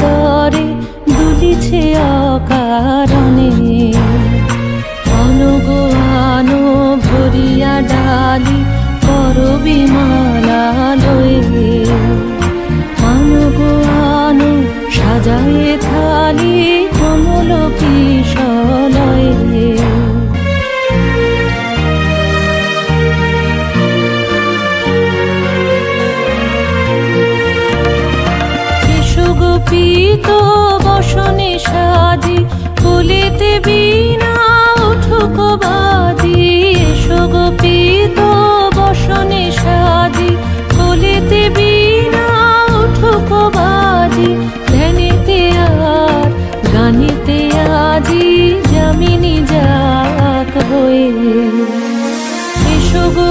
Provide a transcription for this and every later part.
তরে দুলিছে অকারণে। অনুগো আনো ভরিয়া ডালি করবি মালা লয়ে অনুগো আনো সাজায়ে থালি কমল কিশলয়ে বসনে সাজি, ফুলিতে বিনা উঠুক বাজি। সুগোপিত বসনে সাজি, ফুলিতে বিনা উঠুক বাজি। ধ্যানেতে আর গানিতে আজি জামিনী যাক হয়ে। এসো গো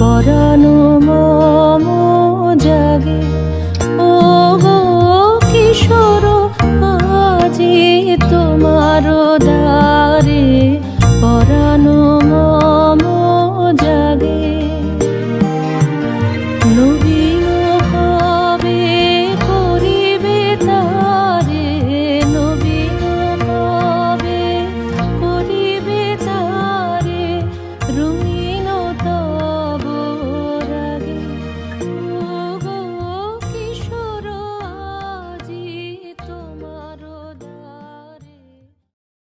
পরানো মম জাগে। ও কিশোর আজি তোমার দ্বারে